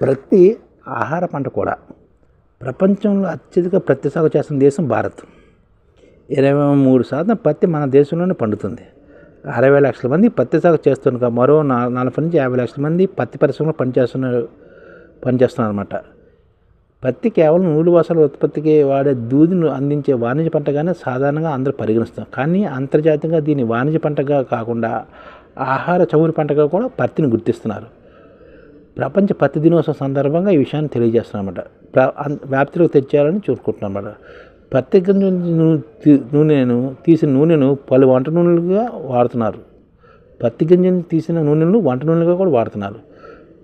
ప్రతి ఆహార పంట కూడా ప్రపంచంలో అత్యధిక ప్రతి సాగు చేస్తున్న దేశం భారత్. ఇరవై మూడు శాతం పత్తి మన దేశంలోనే పండుతుంది. అరవై లక్షల మంది పత్తి సాగు చేస్తున్నారు మరో నలభై నుంచి యాభై లక్షల మంది పత్తి పరిశ్రమలో పనిచేస్తున్నారు పనిచేస్తున్నారు అనమాట పత్తి కేవలం నూలు వసల ఉత్పత్తికి వాడే దూదిని అందించే వాణిజ్య పంటగానే సాధారణంగా అందరూ పరిగణిస్తాం కానీ అంతర్జాతీయంగా దీన్ని వాణిజ్య పంటగా కాకుండా ఆహార చమురు పంటగా కూడా పత్తిని గుర్తిస్తున్నారు. ప్రపంచ పత్తి దినోత్సవం సందర్భంగా ఈ విషయాన్ని తెలియజేస్తున్నామన్నమాట వ్యాప్తిలోకి తెచ్చేయాలని చూసుకుంటున్నామన్నమాట పత్తి గింజ నూనెను తీసిన నూనెను పలు వంట నూనెలుగా వాడుతున్నారు. పత్తి గింజను తీసిన నూనెలను వంట నూనెలుగా కూడా వాడుతున్నారు.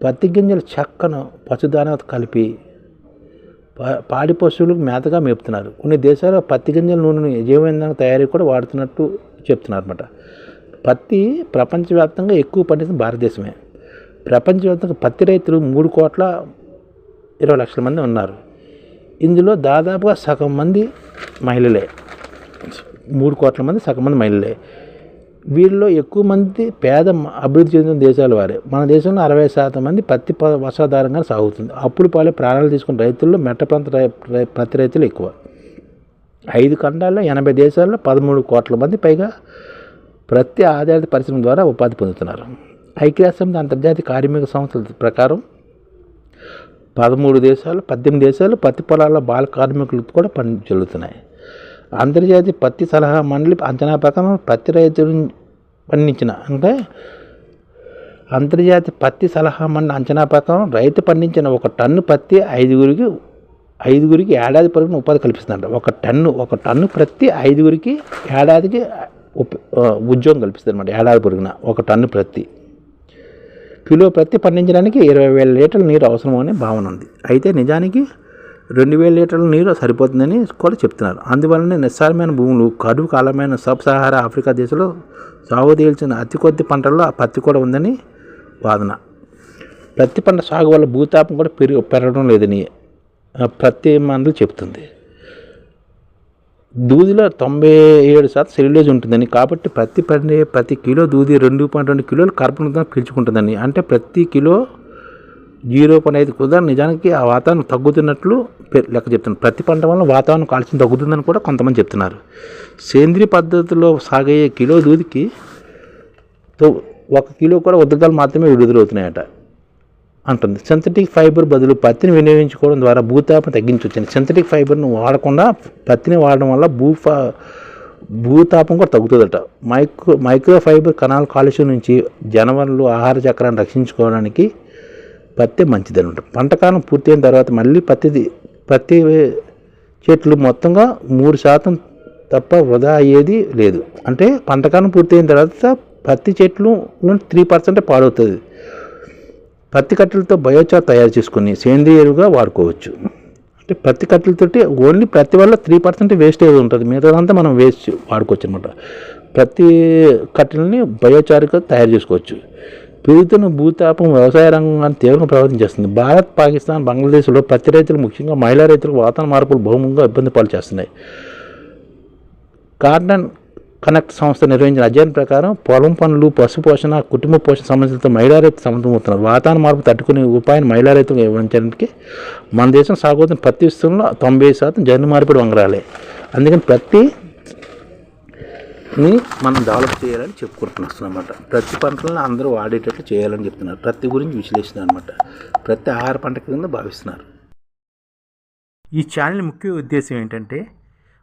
పత్తి గింజల చెక్కను పశుదానాతో కలిపి పాడి పశువులకు మేతగా మేపుతున్నారు. కొన్ని దేశాల్లో పత్తి గింజల నూనెను యజమాన తయారీ కూడా వాడుతున్నట్టు చెప్తున్నారు అనమాట పత్తి ప్రపంచవ్యాప్తంగా ఎక్కువ పండించిన భారతదేశమే. ప్రపంచవ్యాప్తంగా పత్తి రైతులు మూడు కోట్ల ఇరవై లక్షల మంది ఉన్నారు. ఇందులో దాదాపుగా సగం మంది మహిళలే. మూడు కోట్ల మంది సగం మంది మహిళలే. వీళ్ళలో ఎక్కువ మంది పేద అభివృద్ధి చెందిన దేశాల వారే. మన దేశంలో అరవై శాతం మంది పత్తి ప- వర్షాధారంగా సాగుతుంది. అప్పుడు పాలే ప్రాణాలు తీసుకున్న రైతుల్లో మెట్ట ప్రాంత రై- పత్తి రైతులు ఎక్కువ. ఐదు ఖండాల్లో ఎనభై దేశాల్లో పదమూడు కోట్ల మంది పైగా ప్రతి ఆధారిత పరిశ్రమ ద్వారా ఉపాధి పొందుతున్నారు. ఐక్యరాజ్యసమితి అంతర్జాతీయ కార్మిక సంస్థల ప్రకారం పదమూడు దేశాలు పద్దెనిమిది దేశాలు పత్తి పొలాల్లో బాల కార్మికులు కూడా పని జరుగుతున్నాయి. అంతర్జాతీయ పత్తి సలహా మండలి అంచనా ప్రకారం పత్తి రైతులు పండించిన అంటే అంతర్జాతీయ పత్తి సలహా మండలి అంచనా ప్రకారం రైతు పండించిన ఒక టన్ను పత్తి ఐదుగురికి ఐదుగురికి ఏడాది పొరుగున ఉపాధి కల్పిస్తుందంట. ఒక టన్ను ఒక టన్ను ప్రతి ఐదుగురికి ఏడాదికి ఉప- ఉద్యోగం కల్పిస్తుంది అనమాట ఏడాది పొరుగున ఒక టన్ను ప్రతి కిలో ప్రతి పండించడానికి ఇరవై వేల లీటర్ల నీరు అవసరమనే భావన ఉంది. అయితే నిజానికి రెండు వేల లీటర్ల నీరు సరిపోతుందని కూడా చెప్తున్నారు. అందువలనే నిస్సారమైన భూములు కరువు కాలమైన సబ్ సహారా ఆఫ్రికా దేశంలో సాగు తేల్చిన అతి కొద్ది పంటల్లో ఆ పత్తి కూడా ఉందని వాదన. ప్రతి పంట సాగు వల్ల భూతాపం కూడా పెరుగు పెరగడం లేదని ప్రతి మందులు చెప్తుంది దూదిలో తొంభై ఏడు శాతం సెల్యులోజ్ ఉంటుందని కాబట్టి ప్రతి పండే ప్రతి కిలో దూది రెండు పాయింట్ రెండు కిలోలు కార్బన్ పీల్చుకుంటుందని అంటే ప్రతి కిలో జీరో పాయింట్ ఐదు కుదర నిజానికి ఆ వాతావరణం తగ్గుతున్నట్లు లెక్క చెప్తున్నారు. ప్రతి పంట వల్ల వాతావరణం కాలుష్యం తగ్గుతుందని కూడా కొంతమంది చెప్తున్నారు. సేంద్రియ పద్ధతిలో సాగయ్యే కిలో దూదికి ఒక కిలో కూడా ఉద్రగాలు మాత్రమే విడుదలవుతున్నాయట. అంటుంది. సింథటిక్ ఫైబర్ బదులు పత్తిని వినియోగించుకోవడం ద్వారా భూతాపం తగ్గించవచ్చని సింథటిక్ ఫైబర్ను వాడకుండా పత్తిని వాడడం వల్ల భూ ఫ- భూతాపం కూడా తగ్గుతుందట. మైక్రో మైక్రో ఫైబర్ కణాల కాలుష్యం నుంచి జనవరులు ఆహార చక్రాన్ని రక్షించుకోవడానికి పత్తి మంచిది అనమాట పంటకాలం పూర్తయిన తర్వాత మళ్ళీ పత్తిది పత్తి చెట్లు మొత్తంగా మూడు శాతం తప్ప వృధా అయ్యేది లేదు. అంటే పంటకాలం పూర్తయిన తర్వాత పత్తి చెట్లు త్రీ పర్సెంట్ పాడవుతుంది. పత్తి కట్టెలతో బయోచార్ తయారు చేసుకుని సేంద్రియ ఎరువుగా వాడుకోవచ్చు. అంటే పత్తి కట్టెలతోటి ఓన్లీ ప్రతి వల్ల త్రీ పర్సెంట్ వేస్టేజ్ ఉంటుంది. మిగతాదంతా మనం వేస్ట్ వాడుకోవచ్చు అనమాట ప్రతి కట్టెలని బయోచార్గా తయారు చేసుకోవచ్చు. పెరుగుతున్న భూతాపం వ్యవసాయ రంగాన్ని తీవ్రంగా ప్రభావితం చేస్తుంది. భారత్ పాకిస్తాన్ బంగ్లాదేశ్లో పత్తి రైతులు ముఖ్యంగా మహిళా రైతులకు వాతావరణ మార్పులు బహుముఖంగా ఇబ్బంది పాలు చేస్తున్నాయి. కార్డన్ కనెక్ట్ సంస్థ నిర్వహించిన అధ్యయనం ప్రకారం పొలం పనులు పశు పోషణ కుటుంబ పోషణ సమస్యలతో మహిళా రైతులు సమర్థమవుతున్నారు వాతావరణ మార్పు తట్టుకునే ఉపాయాన్ని మహిళా రైతులు ఇవ్వడానికి మన దేశం సాగుతున్న ప్రతి విస్తరణలో తొంభై శాతం జన్ను మార్పిడి వంగరాలే. అందుకని ప్రతి ని మనం డెవలప్ చేయాలని చెప్పుకుంటున్నాం అన్నమాట ప్రతి పంటలను అందరూ వాడేటట్లు చేయాలని చెప్తున్నారు. ప్రతి గురించి విశ్లేషణ అనమాట ప్రతి ఆహార పంట కింద భావిస్తున్నారు. ఈ ఛానల్ ముఖ్య ఉద్దేశం ఏంటంటే